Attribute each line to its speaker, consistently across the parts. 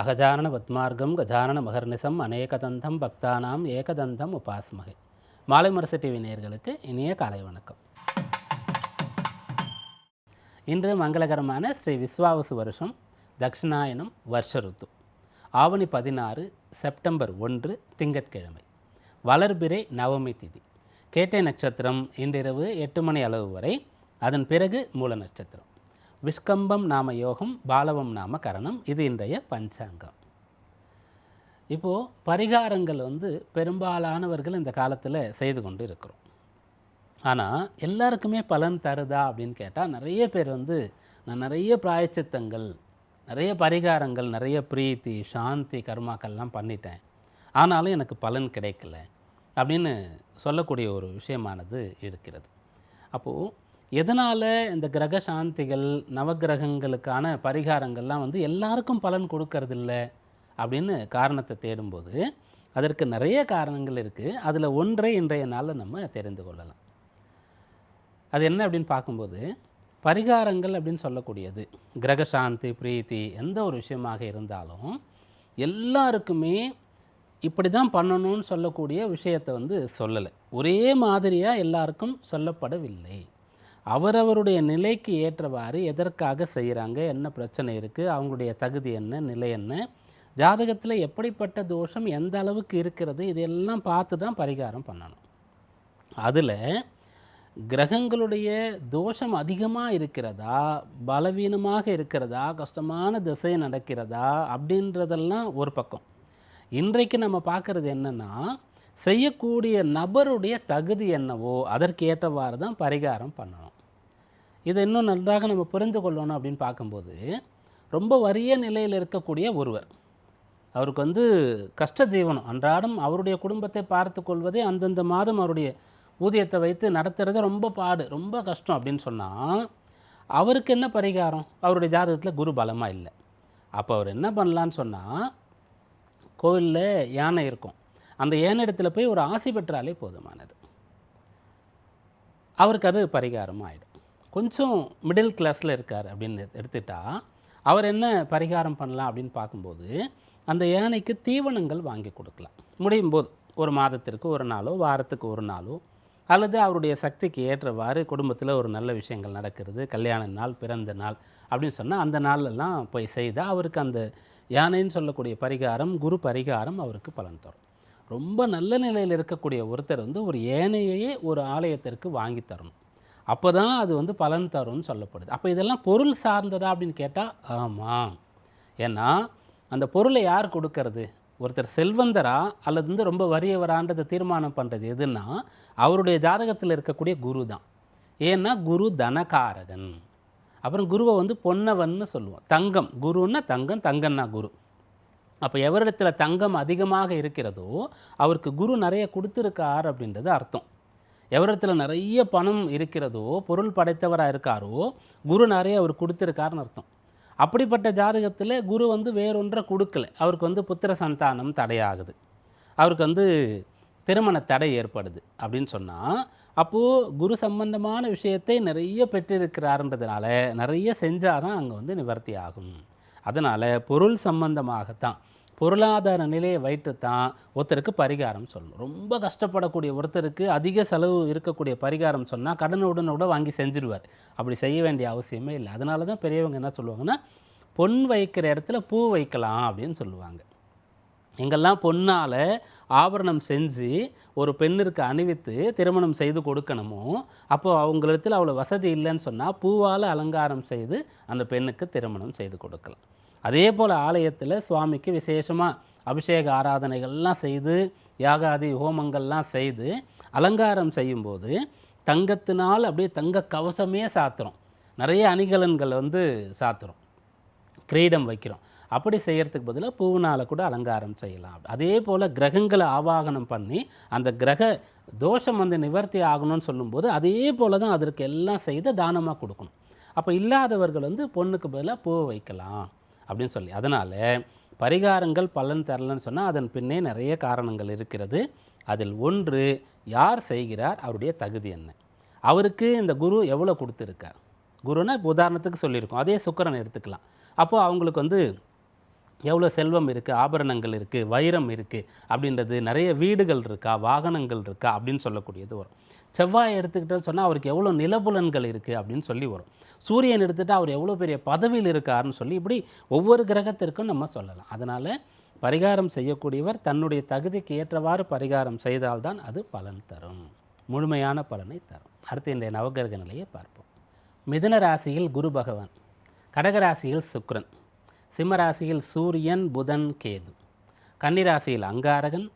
Speaker 1: அகஜானன பத்மார்க்கம் கஜானன மகர்நிசம் அநேகதந்தம் பக்தானாம் ஏகதந்தம் உபாஸ்மகை மாலை மரசு டிவி நேயர்களுக்கு இனிய காலை வணக்கம். இன்று மங்களகரமான ஸ்ரீ விஸ்வாவசு வருஷம் தக்ஷிணாயனம் வருஷ ருத்து. ஆவணி பதினாறு செப்டம்பர் ஒன்று திங்கட்கிழமை. வளர்பிறை நவமி திதி. கேட்டை நட்சத்திரம் இன்றிரவு எட்டு மணி அளவு வரை அதன் பிறகு மூல நட்சத்திரம். விஷ்கம்பம் நாம யோகம் பாலவம் நாம கரணம் இது இன்றைய பஞ்சாங்கம். இப்போது பரிகாரங்கள் வந்து பெரும்பாலானவர்கள் இந்த காலத்தில் செய்து கொண்டு இருக்கிறோம். ஆனால் எல்லாருக்குமே பலன் தருதா அப்படின்னு கேட்டால் நிறைய பேர் வந்து நான் நிறைய பிராயச்சித்தங்கள் நிறைய பரிகாரங்கள் நிறைய பிரீத்தி சாந்தி கர்மாக்கள்லாம் பண்ணிட்டேன். ஆனாலும் எனக்கு பலன் கிடைக்கல அப்படின்னு சொல்லக்கூடிய ஒரு விஷயமானது இருக்கிறது. அப்போது எதனால் இந்த கிரக சாந்திகள் நவகிரகங்களுக்கான பரிகாரங்கள்லாம் வந்து எல்லாருக்கும் பலன் கொடுக்கறதில்ல அப்படின்னு காரணத்தை தேடும்போது அதற்கு நிறைய காரணங்கள் இருக்குது அதில் ஒன்றை இன்றைய நாளில் நம்ம தெரிந்து கொள்ளலாம். அது என்ன அப்படின்னு பார்க்கும்போது பரிகாரங்கள் அப்படின்னு சொல்லக்கூடியது கிரக சாந்தி பிரீத்தி எந்த ஒரு விஷயமாக இருந்தாலும் எல்லாருக்குமே இப்படி தான் பண்ணணும்னு சொல்லக்கூடிய விஷயத்தை வந்து சொல்லலை. ஒரே மாதிரியாக எல்லாருக்கும் சொல்லப்படவில்லை. அவரவருடைய நிலைக்கு ஏற்றவாறு எதற்காக செய்கிறாங்க? என்ன பிரச்சனை இருக்குது அவங்களுடைய தகுதி என்ன? நிலை என்ன? ஜாதகத்தில் எப்படிப்பட்ட தோஷம்? எந்த அளவுக்கு இருக்கிறது? இதெல்லாம் பார்த்து தான் பரிகாரம் பண்ணணும். அதில் கிரகங்களுடைய தோஷம் அதிகமாக இருக்கிறதா? பலவீனமாக இருக்கிறதா? கஷ்டமான திசை நடக்கிறதா? அப்படின்றதெல்லாம் ஒரு பக்கம். இன்றைக்கு நம்ம பார்க்குறது என்னென்னா செய்யக்கூடிய நபருடைய தகுதி என்னவோ அதற்கு ஏற்றவாறு தான் பரிகாரம் பண்ணணும். இதை இன்னும் நன்றாக நம்ம புரிந்து கொள்ளணும் அப்படின்னு பார்க்கும்போது ரொம்ப வறிய நிலையில் இருக்கக்கூடிய ஒருவர். அவருக்கு வந்து கஷ்ட ஜீவனம். அன்றாடம் அவருடைய குடும்பத்தை பார்த்து கொள்வதே அந்தந்த மாதம் அவருடைய ஊதியத்தை வைத்து நடத்துறது ரொம்ப பாடு ரொம்ப கஷ்டம் அப்படின்னு சொன்னால் அவருக்கு என்ன பரிகாரம்? அவருடைய ஜாதகத்தில் குரு பலமாக இல்லை. அப்போ அவர் என்ன பண்ணலான்னு சொன்னால் கோவிலில் யானை இருக்கும். அந்த யானை இடத்துல போய் ஒரு ஆசி பெற்றாலே போதுமானது. அவருக்கு அது பரிகாரமாக ஆகிடும் கொஞ்சம் மிடில் கிளாஸில் இருக்கார் அப்படின்னு எடுத்துட்டா அவர் என்ன பரிகாரம் பண்ணலாம் அப்படின்னு பார்க்கும்போது அந்த யானைக்கு தீவனங்கள் வாங்கி கொடுக்கலாம். முடியும் போது ஒரு மாதத்திற்கு ஒரு நாளோ வாரத்துக்கு ஒரு நாளோ அல்லது அவருடைய சக்திக்கு ஏற்றவாறு குடும்பத்தில் ஒரு நல்ல விஷயங்கள் நடக்கிறது கல்யாண நாள் பிறந்த நாள் அப்படின்னு சொன்னால் அந்த நாளெல்லாம் போய் செய்தால் அவருக்கு அந்த யானைன்னு சொல்லக்கூடிய பரிகாரம் குரு பரிகாரம் அவருக்கு பலன் தரும். ரொம்ப நல்ல நிலையில் இருக்கக்கூடிய ஒருத்தர் வந்து ஒரு ஏனையே ஒரு ஆலயத்திற்கு வாங்கி தரணும். அப்போ தான் அது வந்து பலன் தரும்னு சொல்லப்படுது. அப்போ இதெல்லாம் பொருள் சார்ந்ததா அப்படின்னு கேட்டால் ஆமாம் ஏன்னா அந்த பொருளை யார் கொடுக்கறது? ஒருத்தர் செல்வந்தரா? அல்லது வந்து ரொம்ப வறியவரான்றதை தீர்மானம் பண்ணுறது எதுன்னா அவருடைய ஜாதகத்தில் இருக்கக்கூடிய குரு தான் ஏன்னா குரு தனகாரகன். அப்புறம் குருவை வந்து பொன்னவன்னு சொல்லுவோம். தங்கம். குருன்னா தங்கம் தங்கம்னா குரு. அப்போ எவரிடத்தில் தங்கம் அதிகமாக இருக்கிறதோ அவருக்கு குரு நிறைய கொடுத்துருக்கார் அப்படின்றது அர்த்தம். எவரிடத்தில் நிறைய பணம் இருக்கிறதோ பொருள் படைத்தவராக இருக்காரோ குரு நிறைய அவர் கொடுத்துருக்காருன்னு அர்த்தம். அப்படிப்பட்ட ஜாதகத்தில் குரு வந்து வேறொன்றை கொடுக்கல. அவருக்கு வந்து புத்திர சந்தானம் தடையாகுது. அவருக்கு வந்து திருமண தடை ஏற்படுது அப்படின்னு சொன்னால் அப்போது குரு சம்பந்தமான விஷயத்தை நிறைய பெற்றிருக்கிறாருன்றதுனால நிறைய செஞ்சால் தான் அங்கே வந்து நிவர்த்தி ஆகும். அதனால் பொருள் சம்பந்தமாகத்தான் பொருளாதார நிலையை வைத்து தான் ஒருத்தருக்கு பரிகாரம் சொல்லணும். ரொம்ப கஷ்டப்படக்கூடிய ஒருத்தருக்கு அதிக செலவு இருக்கக்கூடிய பரிகாரம் சொன்னால் கடனுடன் கூட வாங்கி செஞ்சிருவார். அப்படி செய்ய வேண்டிய அவசியமே இல்லை. அதனால தான் பெரியவங்க என்ன சொல்லுவாங்கன்னா பொன் வைக்கிற இடத்துல பூ வைக்கலாம் அப்படின்னு சொல்லுவாங்க. எங்கெல்லாம் பொன்னால் ஆபரணம் செஞ்சு ஒரு பெண்ணிற்கு அணிவித்து திருமணம் செய்து கொடுக்கணுமோ அப்போது அவங்களிடத்தில் அவ்வளோ வசதி இல்லைன்னு சொன்னால் பூவால் அலங்காரம் செய்து அந்த பெண்ணுக்கு திருமணம் செய்து கொடுக்கலாம். அதே போல் ஆலயத்தில் சுவாமிக்கு விசேஷமாக அபிஷேக ஆராதனைகள்லாம் செய்து யாகாதி ஹோமங்கள்லாம் செய்து அலங்காரம் செய்யும்போது தங்கத்தினால் அப்படியே தங்க கவசமே சாத்துறோம் நிறைய அணிகலன்கள் வந்து சாத்துறோம் கிரீடம் வைக்கிறோம். அப்படி செய்கிறதுக்கு பதிலாக பூவினால் கூட அலங்காரம் செய்யலாம். அதே போல் கிரகங்களை ஆவாகனம் பண்ணி அந்த கிரக தோஷம் வந்து நிவர்த்தி ஆகணும்னு சொல்லும்போது அதே போல் தான் அதற்கு எல்லாம் செய்து தானமாக கொடுக்கணும். அப்போ இல்லாதவர்கள் வந்து பொண்ணுக்கு பதிலாக பூ வைக்கலாம். அப்படின்னு சொல்லி. அதனால் பரிகாரங்கள் பலன் தரலன்னு சொன்னால் அதன் பின்னே நிறைய காரணங்கள் இருக்கிறது. அதில் ஒன்று யார் செய்கிறார்? அவருடைய தகுதி என்ன? அவருக்கு இந்த குரு எவ்வளோ கொடுத்துருக்கார்? குருன்னா இப்போ உதாரணத்துக்கு சொல்லியிருக்கோம். அதே சுக்கரன் எடுத்துக்கலாம். அப்போது அவங்களுக்கு வந்து எவ்வளோ செல்வம் இருக்குது ஆபரணங்கள் இருக்குது வைரம் இருக்குது அப்படின்றது நிறைய வீடுகள் இருக்கா வாகனங்கள் இருக்கா அப்படின்னு சொல்லக்கூடியது வரும். செவ்வாய் எடுத்துக்கிட்டோன்னு சொன்னால் அவருக்கு எவ்வளோ நிலபுலன்கள் இருக்குது அப்படின்னு சொல்லி வரும். சூரியன் எடுத்துகிட்டு அவர் எவ்வளோ பெரிய பதவியில் இருக்காருன்னு சொல்லி இப்படி ஒவ்வொரு கிரகத்திற்கும் நம்ம சொல்லலாம். அதனால் பரிகாரம் செய்யக்கூடியவர் தன்னுடைய தகுதிக்கு ஏற்றவாறு பரிகாரம் செய்தால்தான் அது பலன் தரும். முழுமையான பலனை தரும். அடுத்து இன்றைய நவகிரக நிலையை பார்ப்போம். மிதுன ராசியில் குரு பகவான் கடகராசியில் சுக்ரன் சிம்மராசியில் சூரியன் புதன் கேது. கன்னிராசியில் அங்காரகன்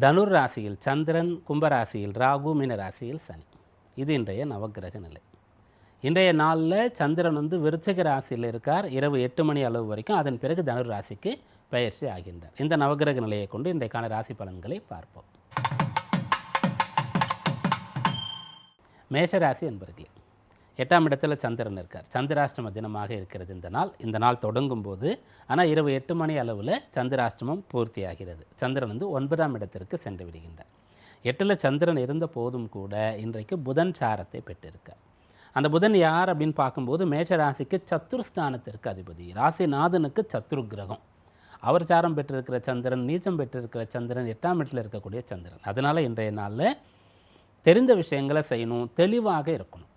Speaker 1: தனுர் ராசியில் சந்திரன் கும்பராசியில் ராகு மீன ராசியில் சனி. இது இன்றைய நவக்கிரக நிலை. இன்றைய நாளில் சந்திரன் வந்து விருச்சக ராசியில் இருக்கார். இரவு எட்டு மணி அளவு வரைக்கும் அதன் பிறகு தனுர் ராசிக்கு பெயர்ச்சி ஆகின்றார். இந்த நவக்கிரக நிலையை கொண்டு இன்றைக்கான ராசி பலன்களை பார்ப்போம். மேஷராசி என்பர்களே எட்டாம் இடத்துல சந்திரன் இருக்கார். சந்திராஷ்டம தினமாக இருக்கிறது இந்த நாள். இந்த நாள் தொடங்கும் போது ஆனால் இரவு எட்டு மணி அளவில் சந்திராஷ்டமம் பூர்த்தியாகிறது. சந்திரன் வந்து ஒன்பதாம் இடத்திற்கு சென்று விடுகின்றார். எட்டில் சந்திரன் இருந்த போதும் கூட இன்றைக்கு புதன் சாரத்தை பெற்றிருக்கார். அந்த புதன் யார் அப்படின்னு பார்க்கும்போது மேஷ ராசிக்கு சத்துருஸ்தானத்திற்கு அதிபதி. ராசிநாதனுக்கு சத்துரு கிரகம். அவர் சாரம் பெற்றிருக்கிற சந்திரன் நீச்சம் பெற்றிருக்கிற சந்திரன் எட்டாம் இடத்துல இருக்கக்கூடிய சந்திரன். அதனால் இன்றைய நாளில் தெரிந்த விஷயங்களை செய்யணும் தெளிவாக இருக்கணும்.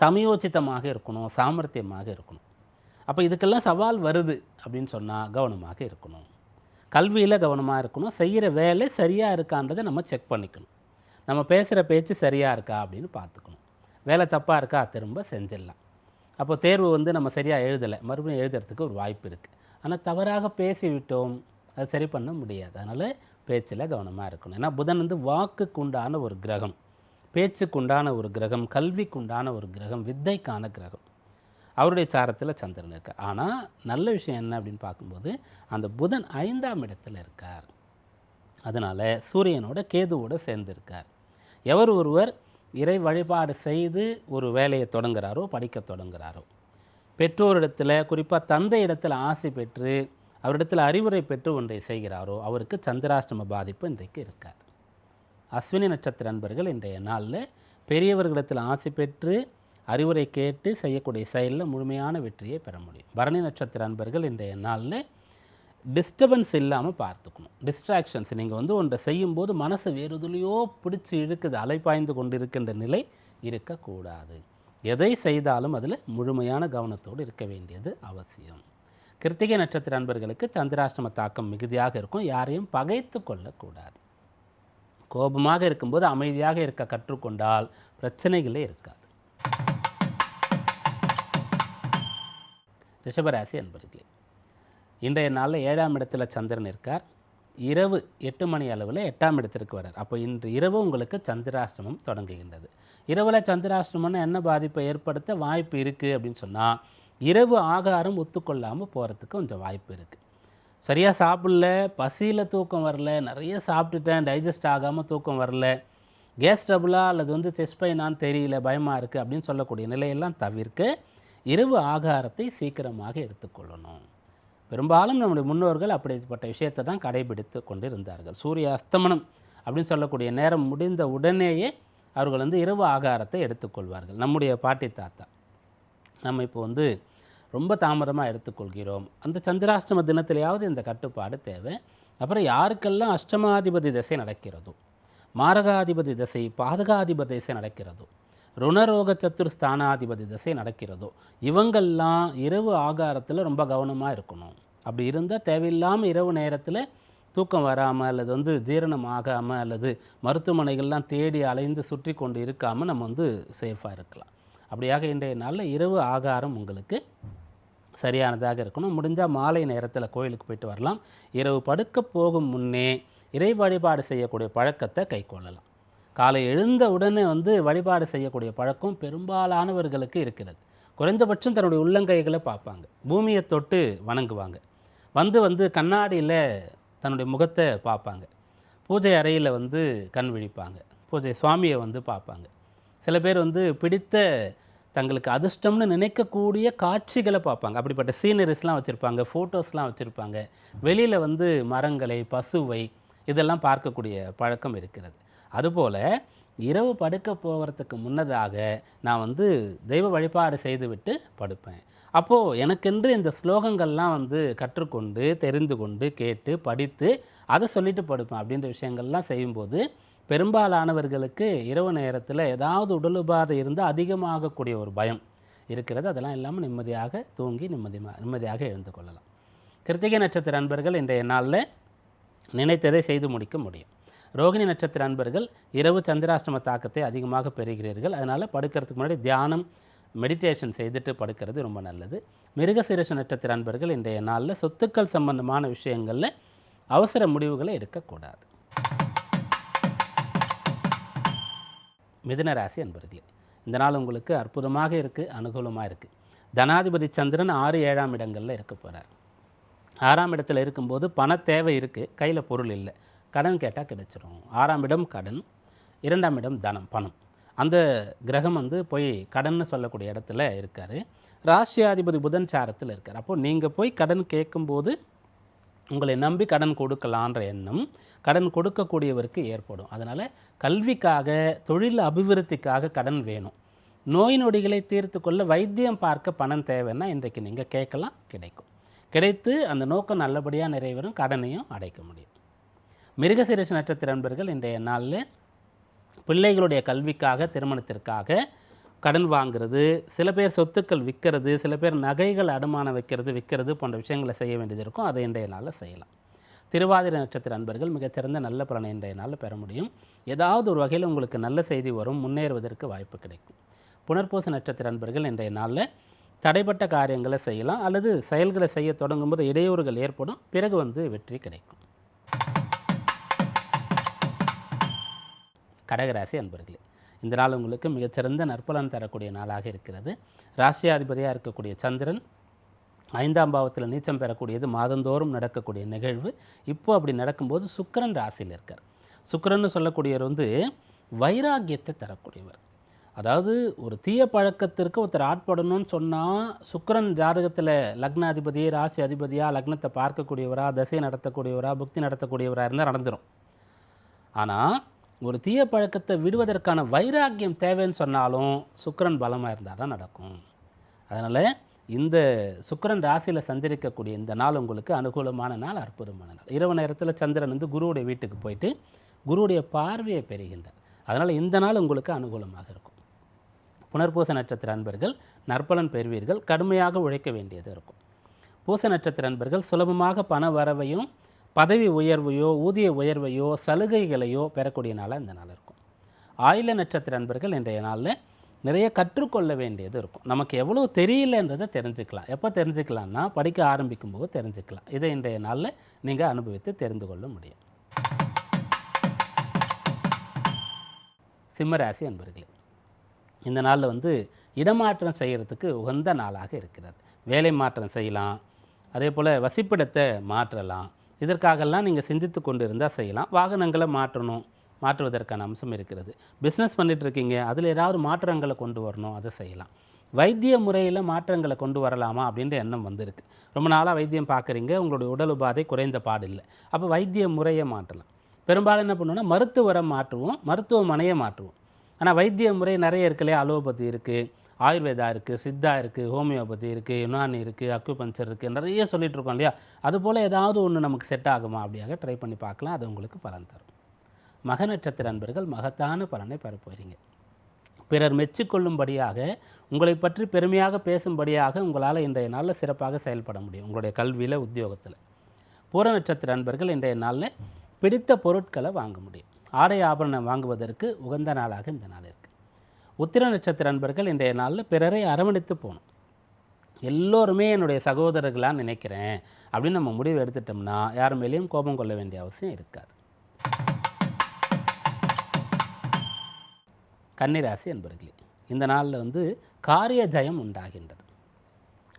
Speaker 1: சமயோச்சிதமாக இருக்கணும் சாமர்த்தியமாக இருக்கணும். அப்போ இதுக்கெல்லாம் சவால் வருது அப்படின்னு சொன்னால் கவனமாக இருக்கணும். கல்வியில் கவனமாக இருக்கணும். செய்கிற வேலை சரியாக இருக்கான்றதை நம்ம செக் பண்ணிக்கணும். நம்ம பேசுகிற பேச்சு சரியாக இருக்கா அப்படின்னு பார்த்துக்கணும். வேலை தப்பாக இருக்கா திரும்ப செஞ்சிடலாம். அப்போ தேர்வு வந்து நம்ம சரியாக எழுதலை. மறுபடியும் எழுதுறதுக்கு ஒரு வாய்ப்பு இருக்குது ஆனால் தவறாக பேசிவிட்டோம். அதை சரி பண்ண முடியாது. அதனால் பேச்சில் கவனமாக இருக்கணும். ஏன்னா புதன் வந்து வாக்குக்கு உண்டான ஒரு கிரகம். பேச்சுக்குண்டான ஒரு கிரகம் கல்விக்குண்டான ஒரு கிரகம் வித்தைக்கான கிரகம். அவருடைய சாரத்தில் சந்திரன் இருக்கார். ஆனால் நல்ல விஷயம் என்ன அப்படின்னு பார்க்கும்போது அந்த புதன் ஐந்தாம் இடத்துல இருக்கார். அதனால் சூரியனோட கேதுவோட சேர்ந்திருக்கார் எவர் ஒருவர் இறை வழிபாடு செய்து ஒரு வேலையை தொடங்குகிறாரோ படிக்க தொடங்குறாரோ. பெற்றோரிடத்தில் குறிப்பாக தந்தை இடத்துல ஆசை பெற்று அவரிடத்தில் அறிவுரை பெற்று ஒன்றை செய்கிறாரோ அவருக்கு சந்திராஷ்டம பாதிப்பு இன்றைக்கு இருக்காது. அஸ்வினி நட்சத்திர நண்பர்கள் இன்றைய நாளில் பெரியவர்களிடத்தில் ஆசை பெற்று அறிவுரை கேட்டு செய்யக்கூடிய செயலில் முழுமையான வெற்றியை பெற முடியும். பரணி நட்சத்திர நண்பர்கள் இன்றைய நாளில் டிஸ்டர்பன்ஸ் இல்லாமல் பார்த்துக்கணும். டிஸ்ட்ராக்ஷன்ஸ் நீங்கள் வந்து ஒன்றை செய்யும்போது மனசு வேறு எதுலையோ பிடிச்சி இழுக்குது அலைப்பாய்ந்து கொண்டு இருக்கின்ற நிலை இருக்கக்கூடாது. எதை செய்தாலும் அதில் முழுமையான கவனத்தோடு இருக்க வேண்டியது அவசியம். கிருத்திகை நட்சத்திர அன்பர்களுக்கு சந்திராஷ்டம தாக்கம் மிகுதியாக இருக்கும். யாரையும் பகைத்து கொள்ளக்கூடாது. கோபமாக இருக்கும்போது அமைதியாக இருக்க கற்றுக்கொண்டால் பிரச்சனைகளே இருக்காது. ரிஷபராசி அன்பர்களே இன்றைய நாளில் ஏழாம் இடத்துல சந்திரன் இருக்கார். இரவு எட்டு மணி அளவில் எட்டாம் இடத்திற்கு வரார் அப்போ இன்று இரவு உங்களுக்கு சந்திராஷ்டமம் தொடங்குகின்றது. இரவில் சந்திராஷ்டமம்னு என்ன பாதிப்பை ஏற்படுத்த வாய்ப்பு இருக்குது அப்படின்னு சொன்னால் இரவு ஆகாரம் ஒத்துக்கொள்ளாமல் போகிறதுக்கு கொஞ்சம் வாய்ப்பு இருக்குது சரியாக சாப்பிடல பசியில் தூக்கம் வரல நிறைய சாப்பிட்டுட்டேன் டைஜஸ்ட் ஆகாமல் தூக்கம் வரல கேஸ் ட்ரபுளா அல்லது வந்து செஸ்ட் பெயினான்னு தெரியல பயமாக இருக்குது அப்படின்னு சொல்லக்கூடிய நிலையெல்லாம் தவிர்க்க இரவு ஆகாரத்தை சீக்கிரமாக எடுத்துக்கொள்ளணும் பெரும்பாலும் நம்முடைய முன்னோர்கள் அப்படிப்பட்ட விஷயத்தை தான் கடைபிடித்து கொண்டு இருந்தார்கள் சூரிய அஸ்தமனம் அப்படின்னு சொல்லக்கூடிய நேரம் முடிந்த உடனேயே அவர்கள் வந்து இரவு ஆகாரத்தை எடுத்துக்கொள்வார்கள் நம்முடைய பாட்டி தாத்தா நம்ம இப்போ வந்து ரொம்ப தாமதமாக எடுத்துக்கொள்கிறோம். அந்த சந்திராஷ்டம தினத்திலேயாவது இந்த கட்டுப்பாடு தேவை. அப்புறம் யாருக்கெல்லாம் அஷ்டமாதிபதி திசை நடக்கிறதோ மாரகாதிபதி திசை பாதகாதிபதி திசை நடக்கிறதோ ருணரோக சத்துர் ஸ்தானாதிபதி திசை நடக்கிறதோ இவங்கெல்லாம் இரவு ஆகாரத்தில் ரொம்ப கவனமாக இருக்கணும். அப்படி இருந்தால் தேவையில்லாமல் இரவு நேரத்தில் தூக்கம் வராமல் அல்லது வந்து ஜீரணம் ஆகாமல் அல்லது மருத்துவமனைகள்லாம் தேடி அலைந்து சுற்றி கொண்டு இருக்காமல் நம்ம வந்து சேஃபாக இருக்கலாம். அப்படியாக இன்றைய நாளில் இரவு ஆகாரம் உங்களுக்கு சரியானதாக இருக்கணும். முடிஞ்சால் மாலை நேரத்தில் கோயிலுக்கு போயிட்டு வரலாம். இரவு படுக்க போகும் முன்னே இறை வழிபாடு செய்யக்கூடிய பழக்கத்தை கைக்கொள்ளலாம். காலை எழுந்த உடனே வந்து வழிபாடு செய்யக்கூடிய பழக்கம் பெரும்பாலானவர்களுக்கு இருக்கிறது. குறைந்தபட்சம் தன்னுடைய உள்ளங்கைகளை பார்ப்பாங்க. பூமியை தொட்டு வணங்குவாங்க. வந்து வந்து கண்ணாடியில் தன்னுடைய முகத்தை பார்ப்பாங்க. பூஜை அறையில் வந்து கண் விழிப்பாங்க. பூஜை சுவாமியை வந்து பார்ப்பாங்க. சில பேர் வந்து பிடித்த தங்களுக்கு அதிர்ஷ்டம்னு நினைக்கக்கூடிய காட்சிகளை பார்ப்பாங்க. அப்படிப்பட்ட சீனரிஸ்லாம் வச்சுருப்பாங்க ஃபோட்டோஸ்லாம் வச்சுருப்பாங்க. வெளியில் வந்து மரங்களை பசுவை இதெல்லாம் பார்க்கக்கூடிய பழக்கம் இருக்கிறது. அதுபோல் இரவு படுக்க போகிறதுக்கு முன்னதாக நான் வந்து தெய்வ வழிபாடு செய்துவிட்டு படுப்பேன். அப்போது எனக்கென்று இந்த ஸ்லோகங்கள்லாம் வந்து கற்றுக்கொண்டு தெரிந்து கொண்டு கேட்டு படித்து அதை சொல்லிட்டு படுப்பேன். அப்படின்ற விஷயங்கள்லாம் செய்யும்போது பெரும்பாலானவர்களுக்கு இரவு நேரத்தில் ஏதாவது உடல் உபாதை இருந்தால் அதிகமாகக்கூடிய ஒரு பயம் இருக்கிறது. அதெல்லாம் இல்லாமல் நிம்மதியாக தூங்கி நிம்மதி நிம்மதியாக எழுந்து கொள்ளலாம். கிருத்திகை நட்சத்திர அன்பர்கள் இன்றைய நாளில் நினைத்ததை செய்து முடிக்க முடியும். ரோகிணி நட்சத்திர அன்பர்கள் இரவு சந்திராஷ்டம தாக்கத்தை அதிகமாக பெறுகிறீர்கள். அதனால் படுக்கிறதுக்கு முன்னாடி தியானம் மெடிடேஷன் செய்துட்டு படுக்கிறது ரொம்ப நல்லது. மிருகசீரஷ நட்சத்திர அன்பர்கள் இன்றைய நாளில் சொத்துக்கள் சம்பந்தமான விஷயங்களில் அவசர முடிவுகளை எடுக்கக்கூடாது. மிதுன ராசி அன்பர்களே இந்த நாள் உங்களுக்கு அற்புதமாக இருக்குது அனுகூலமாக இருக்குது தனாதிபதி சந்திரன் ஆறு ஏழாம் இடங்களில் இருக்க போகிறார் ஆறாம் இடத்துல இருக்கும்போது பண தேவை இருக்குது கையில் பொருள் இல்லை. கடன் கேட்டால் கிடைச்சிரும். ஆறாம் இடம் கடன் இரண்டாம் இடம் தனம் பணம். அந்த கிரகம் வந்து போய் கடன்னு சொல்லக்கூடிய இடத்துல இருக்கார். ராசியாதிபதி புதன் சாரத்தில் இருக்கார். அப்போது நீங்கள் போய் கடன் கேட்கும்போது உங்களை நம்பி கடன் கொடுக்கலான்ற எண்ணம் கடன் கொடுக்கக்கூடியவருக்கு ஏற்படும். அதனால் கல்விக்காக தொழில் அபிவிருத்திக்காக கடன் வேணும். நோய் நொடிகளை தீர்த்து கொள்ள வைத்தியம் பார்க்க பணம் தேவைன்னா இன்றைக்கு நீங்கள் கேட்கலாம் கிடைக்கும். கிடைத்து அந்த நோக்கம் நல்லபடியாக நிறைவேறும் கடனையும் அடைக்க முடியும். மிருகசிரிஷ நட்சத்திர நண்பர்கள் இன்றைய நாளில் பிள்ளைகளுடைய கல்விக்காக திருமணத்திற்காக கடன் வாங்குறது சில பேர் சொத்துக்கள் விற்கிறது சில பேர் நகைகள் அடமானம் வைக்கிறது விற்கிறது போன்ற விஷயங்களை செய்ய வேண்டியது இருக்கும். அதை இன்றைய நாளில் செய்யலாம். திருவாதிரை நட்சத்திர அன்பர்கள் மிகச்சிறந்த நல்ல பலனை இன்றைய நாளில் பெற முடியும். ஏதாவது ஒரு வகையில் உங்களுக்கு நல்ல செய்தி வரும் முன்னேறுவதற்கு வாய்ப்பு கிடைக்கும். புனர்பூச நட்சத்திர அன்பர்கள் இன்றைய நாளில் தடைப்பட்ட காரியங்களை செய்யலாம். அல்லது செயல்களை செய்ய தொடங்கும்போது இடையூறுகள் ஏற்படும். பிறகு வந்து வெற்றி கிடைக்கும். கடகராசி அன்பர்களே இந்த நாள் உங்களுக்கு மிகச்சிறந்த நற்பலன் தரக்கூடிய நாளாக இருக்கிறது. ராசியாதிபதியாக இருக்கக்கூடிய சந்திரன் ஐந்தாம் பாவத்தில் நீச்சம் பெறக்கூடியது. மாதந்தோறும் நடக்கக்கூடிய நிகழ்வு. இப்போ அப்படி நடக்கும்போது சுக்கிரன் ராசியில் இருக்கார். சுக்கரன்னு சொல்லக்கூடியவர் வந்து வைராக்கியத்தை தரக்கூடியவர். அதாவது ஒரு தீய பழக்கத்திற்கு ஒருத்தர் ஆட்படணும்னு சொன்னால் சுக்கரன் ஜாதகத்தில் லக்னாதிபதி ராசி அதிபதியாக லக்னத்தை பார்க்கக்கூடியவரா தசை நடத்தக்கூடியவரா புக்தி நடத்தக்கூடியவராக இருந்தால் நடந்துடும் ஆனால் ஒரு தீய பழக்கத்தை விடுவதற்கான வைராக்கியம் தேவைன்னு சொன்னாலும் சுக்கரன் பலமாக இருந்தால் தான் நடக்கும். அதனால் இந்த சுக்கிரன் ராசியில் சந்திரிக்கக்கூடிய இந்த நாள் உங்களுக்கு அனுகூலமான நாள் அற்புதமான நாள். இரவு நேரத்தில் சந்திரன் வந்து குருவுடைய வீட்டுக்கு போயிட்டு குருவுடைய பார்வையை பெறுகின்றார். அதனால் இந்த நாள் உங்களுக்கு அனுகூலமாக இருக்கும். புனர்பூச நட்சத்திர அன்பர்கள் நற்பலன் பெறுவீர்கள். கடுமையாக உழைக்க வேண்டியது இருக்கும். பூச நட்சத்திர அன்பர்கள் சுலபமாக பண வரவையும் பதவி உயர்வையோ ஊதிய உயர்வையோ சலுகைகளையோ பெறக்கூடிய நாளாக இந்த நாள் இருக்கும். ஆயுள நட்சத்திர அன்பர்கள் இன்றைய நாளில் நிறைய கற்றுக்கொள்ள வேண்டியது இருக்கும். நமக்கு எவ்வளோ தெரியலன்றதை தெரிஞ்சுக்கலாம். எப்போ தெரிஞ்சுக்கலாம்னா படிக்க ஆரம்பிக்கும் போது தெரிஞ்சுக்கலாம். இதை இன்றைய நாளில் நீங்கள் அனுபவித்து தெரிந்து கொள்ள முடியும். சிம்மராசி அன்பர்களே இந்த நாளில் வந்து இடமாற்றம் செய்கிறதுக்கு உகந்த நாளாக இருக்கிறது. வேலை மாற்றம் செய்யலாம். அதே போல் வசிப்பிடத்தை மாற்றலாம். இதற்காகலாம் நீங்கள் சிந்தித்து கொண்டு இருந்தால் செய்யலாம். வாகனங்களை மாற்றணும் மாற்றுவதற்கான அம்சம் இருக்கிறது. பிஸ்னஸ் பண்ணிகிட்ருக்கீங்க இருக்கீங்க அதில் ஏதாவது மாற்றங்களை கொண்டு வரணும் அதை செய்யலாம். வைத்திய முறையில் மாற்றங்களை கொண்டு வரலாமா அப்படின்ற எண்ணம் வந்திருக்கு. ரொம்ப நாளாக வைத்தியம் பார்க்குறீங்க உங்களுடைய உடல் உபாதை குறைந்த பாடில்லை அப்போ வைத்திய முறையை மாற்றலாம். பெரும்பாலும் என்ன பண்ணுவோம்னா மருத்துவரை மாற்றுவோம் மருத்துவமனையை மாற்றுவோம். ஆனால் வைத்திய முறை நிறைய இருக்கு அலோபதி இருக்குது ஆயுர்வேதா இருக்குது சித்தா இருக்குது ஹோமியோபதி இருக்குது யுனானி இருக்குது அக்யூபன்சர் இருக்குது நிறைய சொல்லிகிட்டு இருக்கோம் இல்லையா? அதுபோல் ஏதாவது ஒன்று நமக்கு செட் ஆகுமா அப்படியாக ட்ரை பண்ணி பார்க்கலாம். அது உங்களுக்கு பலன் தரும். மக நட்சத்திர அன்பர்கள் மகத்தான பலனை பெற போகிறீங்க பிறர் மெச்சிக்கொள்ளும்படியாக உங்களை பற்றி பெருமையாக பேசும்படியாக உங்களால் இன்றைய நாளில் சிறப்பாக செயல்பட முடியும் உங்களுடைய கல்வியில் உத்தியோகத்தில். பூர நட்சத்திர அன்பர்கள் இன்றைய நாளில் பிடித்த பொருட்களை வாங்க முடியும். ஆடை ஆபரணம் வாங்குவதற்கு உகந்த நாளாக இந்த நாள் உத்திர நட்சத்திர அன்பர்கள் இன்றைய நாளில் பிறரை அரவணைத்து போகணும். எல்லோருமே என்னுடைய சகோதரர்களாக நினைக்கிறேன் அப்படின்னு நம்ம முடிவு எடுத்துட்டோம்னா யார் மேலேயும் கோபம் கொள்ள வேண்டிய அவசியம் இருக்காது. கன்னிராசி என்பர்களே இந்த நாளில் வந்து காரிய ஜயம் உண்டாகின்றது.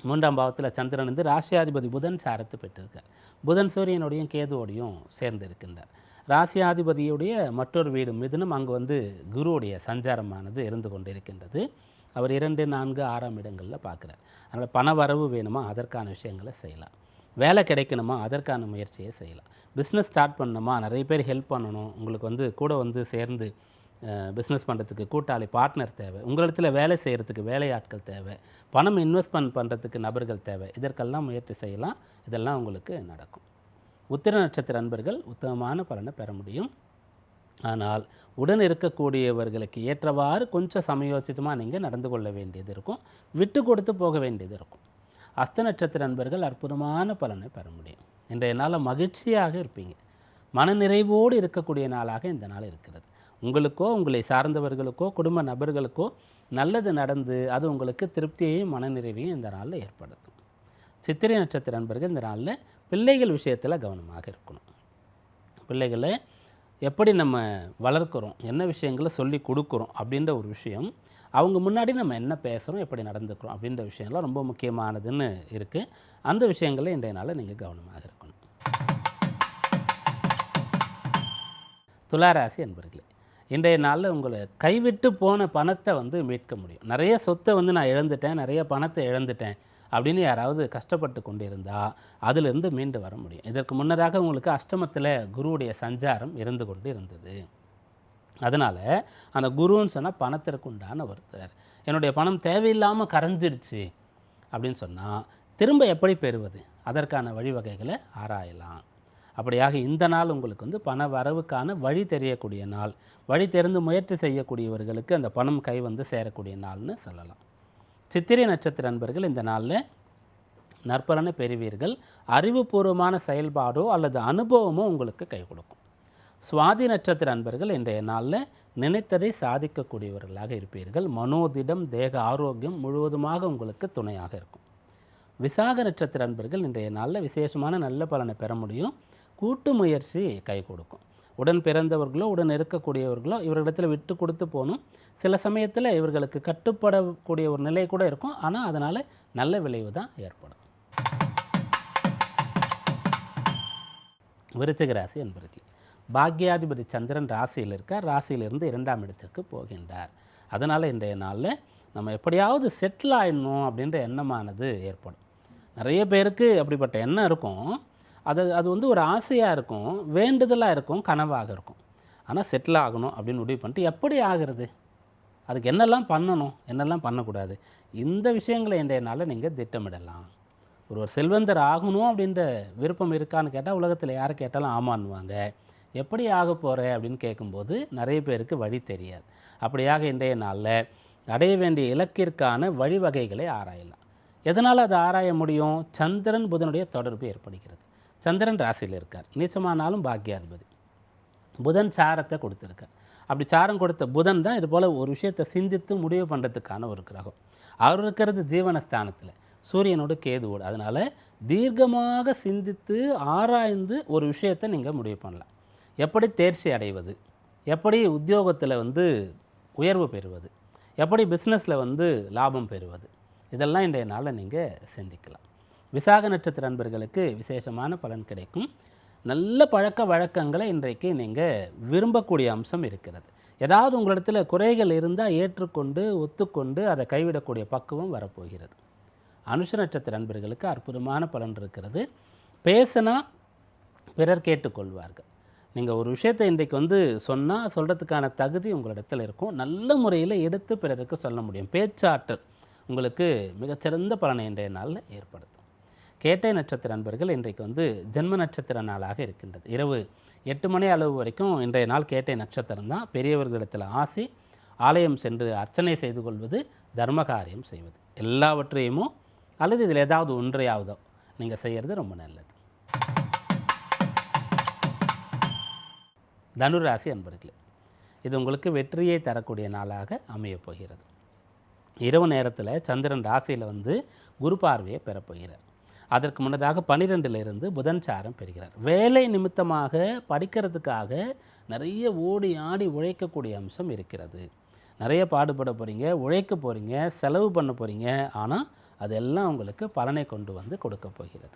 Speaker 1: மூன்றாம் பாவத்தில் சந்திரன் வந்து ராசியாதிபதி புதன் சாரத்து பெற்றிருக்கார். புதன் சூரியனுடையும் கேதுவோடையும் சேர்ந்து இருக்கின்றார் ராசியாதிபதியுடைய மற்றொரு வீடு மிதுனம் அங்கு வந்து குருவுடைய சஞ்சாரமானது இருந்து கொண்டிருக்கின்றது. அவர் இரண்டு நான்கு ஆறாம் இடங்களில் பார்க்குறார். அதனால் பண வரவு வேணுமா? அதற்கான விஷயங்களை செய்யலாம். வேலை கிடைக்கணுமா? அதற்கான முயற்சியை செய்யலாம். பிஸ்னஸ் ஸ்டார்ட் பண்ணணுமா? நிறைய பேர் ஹெல்ப் பண்ணணும். உங்களுக்கு வந்து கூட வந்து சேர்ந்து பிஸ்னஸ் பண்ணுறதுக்கு கூட்டாளி பார்ட்னர் தேவை. உங்களிடத்தில் வேலை செய்கிறதுக்கு வேலையாட்கள் தேவை. பணம் இன்வெஸ்ட்மெண்ட் பண்ணுறதுக்கு நபர்கள் தேவை. இதற்கெல்லாம் முயற்சி செய்யலாம். இதெல்லாம் உங்களுக்கு நடக்கும். உத்திர நட்சத்திர அன்பர்கள் உத்தமமான பலனை பெற முடியும். ஆனால் உடன் இருக்கக்கூடியவர்களுக்கு ஏற்றவாறு கொஞ்சம் சமயோசிதமாக நீங்கள் நடந்து கொள்ள வேண்டியது இருக்கும். விட்டு கொடுத்து போக வேண்டியது இருக்கும். அஸ்த நட்சத்திர நண்பர்கள் அற்புதமான பலனை பெற முடியும். இன்றைய நாளில் மகிழ்ச்சியாக இருப்பீங்க. மனநிறைவோடு இருக்கக்கூடிய நாளாக இந்த நாள் இருக்கிறது. உங்களுக்கோ உங்களை சார்ந்தவர்களுக்கோ குடும்ப நபர்களுக்கோ நல்லது நடந்து அது உங்களுக்கு திருப்தியையும் மனநிறைவையும் இந்த நாளில் ஏற்படுத்தும். சித்திரை நட்சத்திர நண்பர்கள் இந்த நாளில் பிள்ளைகள் விஷயத்தில் கவனமாக இருக்கணும். பிள்ளைகளை எப்படி நம்ம வளர்க்குறோம் என்ன விஷயங்களை சொல்லி கொடுக்குறோம் அப்படின்ற ஒரு விஷயம் அவங்க முன்னாடி நம்ம என்ன பேசுகிறோம் எப்படி நடந்துக்கிறோம் அப்படின்ற விஷயம்லாம் ரொம்ப முக்கியமானதுன்னு இருக்குது அந்த விஷயங்களை இன்றைய நாளில் நீங்கள் கவனமாக இருக்கணும். துளாராசி என்பர்களே இன்றைய நாளில் உங்களை கைவிட்டு போன பணத்தை வந்து மீட்க முடியும். நிறைய சொத்தை வந்து நான் இழந்துட்டேன் நிறைய பணத்தை இழந்துட்டேன். அப்படின்னு யாராவது கஷ்டப்பட்டு கொண்டிருந்தால் அதிலிருந்து மீண்டு வர முடியும். இதற்கு முன்னதாக உங்களுக்கு அஷ்டமத்தில் குருவுடைய சஞ்சாரம் இருந்து கொண்டு இருந்தது. அதனால் அந்த குருன்னு சொன்னால் பணத்திற்கு உண்டான ஒருத்தர். என்னுடைய பணம் தேவையில்லாமல் கரைஞ்சிருச்சு அப்படின்னு சொன்னால் திரும்ப எப்படி பெறுவது? அதற்கான வழிவகைகளை ஆராயலாம். அப்படியாக இந்த நாள் உங்களுக்கு வந்து பண வரவுக்கான வழி தெரியக்கூடிய நாள். வழி தெரிந்து முயற்சி செய்யக்கூடியவர்களுக்கு அந்த பணம் கை வந்து சேரக்கூடிய நாள்னு சொல்லலாம். சித்திரை நட்சத்திர நண்பர்கள் இந்த நாளில் நற்பலனை பெறுவீர்கள். அறிவுபூர்வமான செயல்பாடோ அல்லது அனுபவமோ உங்களுக்கு கை கொடுக்கும். சுவாதி நட்சத்திர அன்பர்கள் இன்றைய நாளில் நினைத்ததை சாதிக்கக்கூடியவர்களாக இருப்பீர்கள். மனோதிடம் தேக ஆரோக்கியம் முழுவதுமாக உங்களுக்கு துணையாக இருக்கும். விசாக நட்சத்திர அன்பர்கள் இன்றைய நாளில் விசேஷமான நல்ல பலனை பெற முடியும். கூட்டு முயற்சி கை கொடுக்கும். உடன் பிறந்தவர்களோ உடன் இருக்கக்கூடியவர்களோ இவர்களிடத்தில் விட்டு கொடுத்து போகணும். சில சமயத்தில் இவர்களுக்கு கட்டுப்படக்கூடிய ஒரு நிலை கூட இருக்கும். ஆனால் அதனால் நல்ல விளைவு தான் ஏற்படும். விருச்சிக ராசி என்பர்கள் பாக்யாதிபதி சந்திரன் ராசியில் இருக்கார். ராசியிலிருந்து இரண்டாம் இடத்திற்கு போகின்றார். அதனால் இன்றைய நாளில் நம்ம எப்படியாவது செட்டில் ஆயிடணும் அப்படின்ற எண்ணமானது ஏற்படும். நிறைய பேருக்கு அப்படிப்பட்ட எண்ணம் இருக்கும். அது அது வந்து ஒரு ஆசையாக இருக்கும் வேண்டுதலாக இருக்கும் கனவாக இருக்கும். ஆனால் செட்டில் ஆகணும் அப்படின்னு முடிவு பண்ணிட்டு எப்படி ஆகிறது? அதுக்கு என்னெல்லாம் பண்ணணும்? என்னெல்லாம் பண்ணக்கூடாது? இந்த விஷயங்களை இன்றைய நாளில் நீங்கள் திட்டமிடலாம். ஒருவர் செல்வந்தர் ஆகணும் அப்படின்ற விருப்பம் இருக்கான்னு கேட்டால் உலகத்தில் யாரை கேட்டாலும் ஆமான்னுவாங்க. எப்படி ஆக போகிற அப்படின்னு கேட்கும்போது நிறைய பேருக்கு வழி தெரியாது. அப்படியாக இன்றைய நாளில் அடைய வேண்டிய இலக்கிற்கான வழிவகைகளை ஆராயலாம். எதனால் அதை ஆராய முடியும்? சந்திரன் புதனுடைய தொடர்பு ஏற்படுகிறது. சந்திரன் ராசியில் இருக்கார். நீச்சமானாலும் பாக்யாதிபதி புதன் சாரத்தை கொடுத்துருக்கார். அப்படி சாரம் கொடுத்த புதன் தான் இது போல் ஒரு விஷயத்தை சிந்தித்து முடிவு பண்ணுறதுக்கான ஒரு கிரகம். அவர் இருக்கிறது ஜீவனஸ்தானத்தில். சூரியனோடு கேதுவோடு. அதனால் தீர்க்கமாக சிந்தித்து ஆராய்ந்து ஒரு விஷயத்தை நீங்கள் முடிவு பண்ணலாம். எப்படி தேர்ச்சி அடைவது? எப்படி உத்தியோகத்தில் வந்து உயர்வு பெறுவது? எப்படி பிஸ்னஸில் வந்து லாபம் பெறுவது? இதெல்லாம் இன்றைய நாளில் நீங்கள் சிந்திக்கலாம். விசாக நட்சத்திர நண்பர்களுக்கு விசேஷமான பலன் கிடைக்கும். நல்ல பழக்க வழக்கங்களை இன்றைக்கு நீங்கள் விரும்பக்கூடிய அம்சம் இருக்கிறது. ஏதாவது உங்களிடத்தில் குறைகள் இருந்தால் ஏற்றுக்கொண்டு ஒத்துக்கொண்டு அதை கைவிடக்கூடிய பக்குவம் வரப்போகிறது. அனுஷ நட்சத்திர நண்பர்களுக்கு அற்புதமான பலன் இருக்கிறது. பேசினா பிறர் கேட்டுக்கொள்வார்கள். நீங்கள் ஒரு விஷயத்தை இன்றைக்கு வந்து சொன்னால் சொல்கிறதுக்கான தகுதி உங்களிடத்தில் இருக்கும். நல்ல முறையில் எடுத்து பிறருக்கு சொல்ல முடியும். பேச்சாற்றல் உங்களுக்கு மிகச்சிறந்த பலனை இன்றைய நாளில் ஏற்படுத்தும். கேட்டை நட்சத்திர நண்பர்கள் இன்றைக்கு வந்து ஜென்ம நட்சத்திர நாளாக இருக்கின்றது. இரவு எட்டு மணி அளவு வரைக்கும் இன்றைய நாள் கேட்டை நட்சத்திரம் தான். பெரியவர்களிடத்தில் ஆசி ஆலயம் சென்று அர்ச்சனை செய்து கொள்வது தர்ம காரியம் செய்வது. எல்லாவற்றையுமோ அல்லது இதில் ஏதாவது ஒன்றையாவதோ நீங்கள் செய்கிறது ரொம்ப நல்லது. தனுராசி அன்பர்களே இது உங்களுக்கு வெற்றியை தரக்கூடிய நாளாக அமையப் போகிறது. இரவு நேரத்தில் சந்திரன் ராசியில் வந்து குரு பார்வையை பெறப்போகிறார் அதற்கு முன்னதாக பனிரெண்டிலிருந்து புதன் சாரம் பெறுகிறார். வேலை நிமித்தமாக படிக்கிறதுக்காக நிறைய ஓடி ஆடி உழைக்கக்கூடிய அம்சம் இருக்கிறது. நிறைய பாடுபட போகிறீங்க உழைக்க போகிறீங்க செலவு பண்ண போகிறீங்க ஆனால் அதெல்லாம் உங்களுக்கு பலனை கொண்டு வந்து கொடுக்க போகிறது.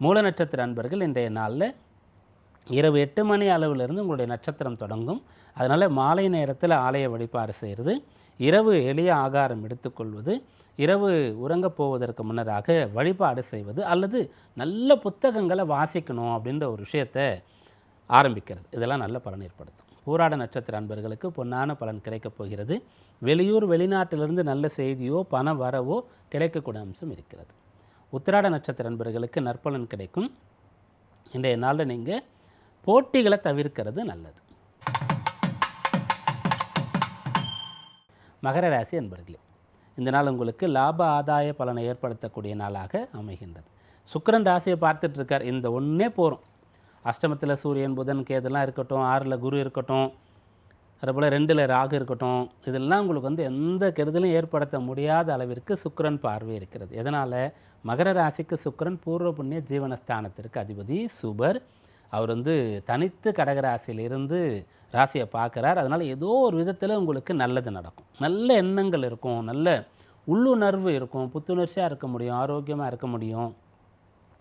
Speaker 1: மூல நட்சத்திர அன்பர்கள் இன்றைய நாளில் இரவு எட்டு மணி அளவிலிருந்து உங்களுடைய நட்சத்திரம் தொடங்கும். அதனால் மாலை நேரத்தில் ஆலய வழிபாடு செய்கிறது இரவு எளிய ஆகாரம் எடுத்துக்கொள்வது இரவு உறங்கப் போவதற்கு முன்னதாக வழிபாடு செய்வது அல்லது நல்ல புத்தகங்களை வாசிக்கணும் அப்படின்ற ஒரு விஷயத்தை ஆரம்பிக்கிறது. இதெல்லாம் நல்ல பலன் ஏற்படுத்தும். பூராட நட்சத்திர அன்பர்களுக்கு பொன்னான பலன் கிடைக்கப் போகிறது. வெளியூர் வெளிநாட்டிலிருந்து நல்ல செய்தியோ பண வரவோ கிடைக்கக்கூடிய அம்சம் இருக்கிறது. உத்திராட நட்சத்திர அன்பர்களுக்கு நற்பலன் கிடைக்கும். இன்றைய நாளில் நீங்கள் போட்டிகளை தவிர்க்கிறது நல்லது. மகர ராசி அன்பர்களே இந்த நாள் உங்களுக்கு லாப ஆதாய பலனை ஏற்படுத்தக்கூடிய நாளாக அமைகின்றது. சுக்கரன் ராசியை பார்த்துட்டு இருக்கார். இந்த ஒன்றே போகிறோம் அஷ்டமத்தில் சூரியன் புதன் கேதெல்லாம் இருக்கட்டும் ஆறில் குரு இருக்கட்டும் அதுபோல் ரெண்டில் ராகு இருக்கட்டும் இதெல்லாம் உங்களுக்கு வந்து எந்த கெடுதலும் ஏற்படுத்த முடியாத அளவிற்கு சுக்கிரன் பார்வை இருக்கிறது. எதனால்? மகர ராசிக்கு சுக்கரன் பூர்வ புண்ணிய ஜீவனஸ்தானத்திற்கு அதிபதி சுபர். அவர் வந்து தனித்து கடகராசியிலிருந்து ராசியை பார்க்குறார். அதனால் ஏதோ ஒரு விதத்தில் உங்களுக்கு நல்லது நடக்கும். நல்ல எண்ணங்கள் இருக்கும். நல்ல உள்ளுணர்வு இருக்கும். புத்துணர்ச்சியாக இருக்க முடியும். ஆரோக்கியமாக இருக்க முடியும்.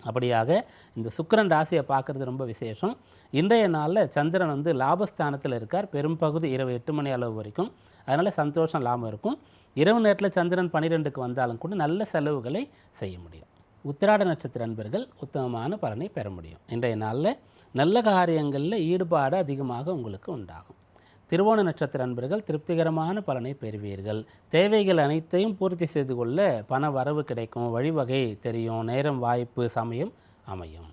Speaker 1: அப்படியாக இந்த சுக்கிரன் ராசியை பார்க்குறது ரொம்ப விசேஷம். இன்றைய நாளில் சந்திரன் வந்து லாபஸ்தானத்தில் இருக்கார். பெரும்பகுதி இரவு எட்டு மணி அளவு வரைக்கும். அதனால் சந்தோஷம் லாபம் இருக்கும். இரவு நேரத்தில் சந்திரன் பன்னிரெண்டுக்கு வந்தாலும் கூட நல்ல செலவுகளை செய்ய முடியும். உத்திராட நட்சத்திர அன்பர்கள் உத்தமமான பலனை பெற முடியும். இன்றைய நாளில் நல்ல காரியங்களில் ஈடுபாடு அதிகமாக உங்களுக்கு உண்டாகும். திருவோண நட்சத்திர அன்பர்கள் திருப்திகரமான பலனை பெறுவீர்கள். தேவைகள் அனைத்தையும் பூர்த்தி செய்து கொள்ள பண வரவு கிடைக்கும் வழிவகை தெரியும் நேரம் வாய்ப்பு சமயம் அமையும்.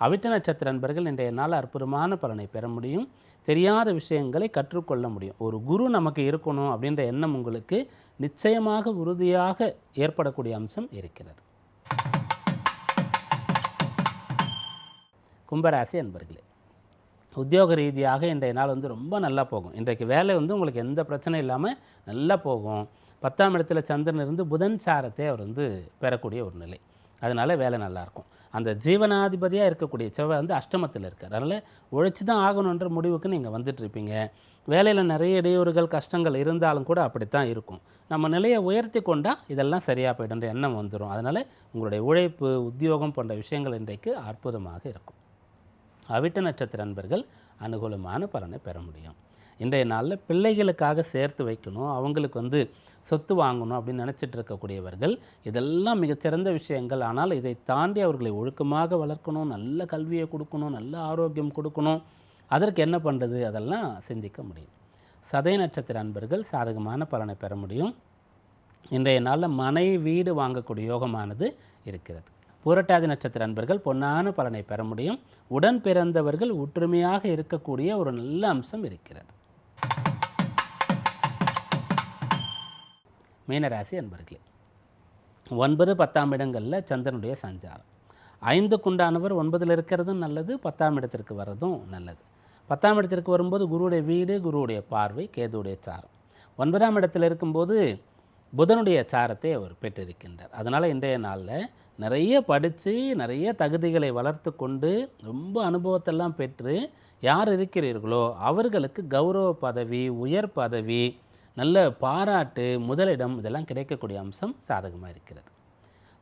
Speaker 1: அவிட்ட நட்சத்திர அன்பர்கள் இன்றைய நாள் அற்புதமான பலனை பெற முடியும். தெரியாத விஷயங்களை கற்றுக்கொள்ள முடியும். ஒரு குரு நமக்கு இருக்கணும் அப்படின்ற எண்ணம் உங்களுக்கு நிச்சயமாக உறுதியாக ஏற்படக்கூடிய அம்சம் இருக்கிறது. கும்பராசி அன்பர்களே உத்தியோக ரீதியாக இன்றைய நாள் வந்து ரொம்ப நல்லா போகும். இன்றைக்கு வேலை வந்து உங்களுக்கு எந்த பிரச்சனையும் இல்லாமல் நல்லா போகும். பத்தாம் இடத்துல சந்திரன் இருந்து புதன் சாரத்தை அவர் வந்து பெறக்கூடிய ஒரு நிலை. அதனால வேலை நல்லாயிருக்கும் அந்த ஜீவனாதிபதியாக இருக்கக்கூடிய செவ்வாய் வந்து அஷ்டமத்தில் இருக்கார். அதனால் உழைச்சி தான் ஆகணுன்ற முடிவுக்கு நீங்கள் வந்துட்டுருப்பீங்க வேலையில் நிறைய இடையூறுகள் கஷ்டங்கள் இருந்தாலும் கூட அப்படித்தான் இருக்கும். நம்ம நிலையை உயர்த்தி கொண்டால் இதெல்லாம் சரியாக போய்டுன்ற எண்ணம் வந்துடும் அதனால் உங்களுடைய உழைப்பு உத்தியோகம் போன்ற விஷயங்கள் இன்றைக்கு அற்புதமாக இருக்கும். அவிட்ட நட்சத்திர அன்பர்கள் அனுகூலமான பலனை பெற முடியும். இன்றைய நாளில் பிள்ளைகளுக்காக சேர்த்து வைக்கணும் அவங்களுக்கு வந்து சொத்து வாங்கணும் அப்படின்னு நினச்சிட்டு இருக்கக்கூடியவர்கள் இதெல்லாம் மிகச்சிறந்த விஷயங்கள். ஆனால் இதை தாண்டி அவர்களை ஒழுக்கமாக வளர்க்கணும் நல்ல கல்வியை கொடுக்கணும் நல்ல ஆரோக்கியம் கொடுக்கணும். அதற்கு என்ன பண்ணுறது அதெல்லாம் சிந்திக்க முடியும். சதய நட்சத்திர அன்பர்கள் சாதகமான பலனை பெற முடியும். இன்றைய நாளில் மனை வீடு வாங்கக்கூடிய யோகமானது இருக்கிறது. புரட்டாதி நட்சத்திர அன்பர்கள் பொன்னான பலனை பெற முடியும். உடன் பிறந்தவர்கள் ஒற்றுமையாக இருக்கக்கூடிய ஒரு நல்ல அம்சம் இருக்கிறது. மீனராசி அன்பர்களே ஒன்பது பத்தாம் இடங்களில் சந்திரனுடைய சஞ்சாரம். ஐந்துக்குண்டானவர் ஒன்பதில் இருக்கிறதும் நல்லது பத்தாம் இடத்திற்கு வர்றதும் நல்லது. பத்தாம் இடத்திற்கு வரும்போது குருவுடைய வீடு குருவுடைய பார்வை கேதுவுடைய சாரம். ஒன்பதாம் இடத்தில் இருக்கும்போது புதனுடைய சாரத்தை அவர் பெற்றிருக்கின்றார். அதனால் இன்றைய நாளில் நிறைய படித்து நிறைய தகுதிகளை வளர்த்து கொண்டு ரொம்ப அனுபவத்தெல்லாம் பெற்று யார் இருக்கிறீர்களோ அவர்களுக்கு கௌரவ பதவி உயர் பதவி நல்ல பாராட்டு முதலிடம் இதெல்லாம் கிடைக்கக்கூடிய அம்சம் சாதகமாக இருக்கிறது.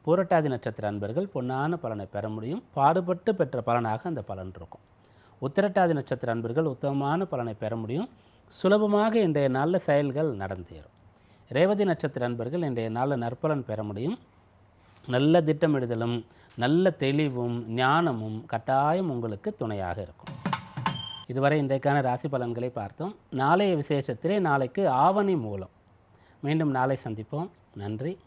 Speaker 1: பூரட்டாதி நட்சத்திர அன்பர்கள் பொன்னான பலனை பெற முடியும். பாடுபட்டு பெற்ற பலனாக அந்த பலன் இருக்கும். உத்திரட்டாதி நட்சத்திர அன்பர்கள் உத்தமமான பலனை பெற முடியும். சுலபமாக இன்றைய நாளில் செயல்கள் நடந்தேறும். ரேவதி நட்சத்திர அன்பர்கள் இன்றைய நாளில் நற்பலன் பெற முடியும். நல்ல திட்டமிடுதலும் நல்ல தெளிவும் ஞானமும் கட்டாயம் உங்களுக்கு துணையாக இருக்கும். இதுவரை இன்றைக்கான ராசி பலன்களை பார்த்தோம். நாளைய விசேஷத்திலே நாளைக்கு ஆவணி மூலம். மீண்டும் நாளை சந்திப்போம். நன்றி.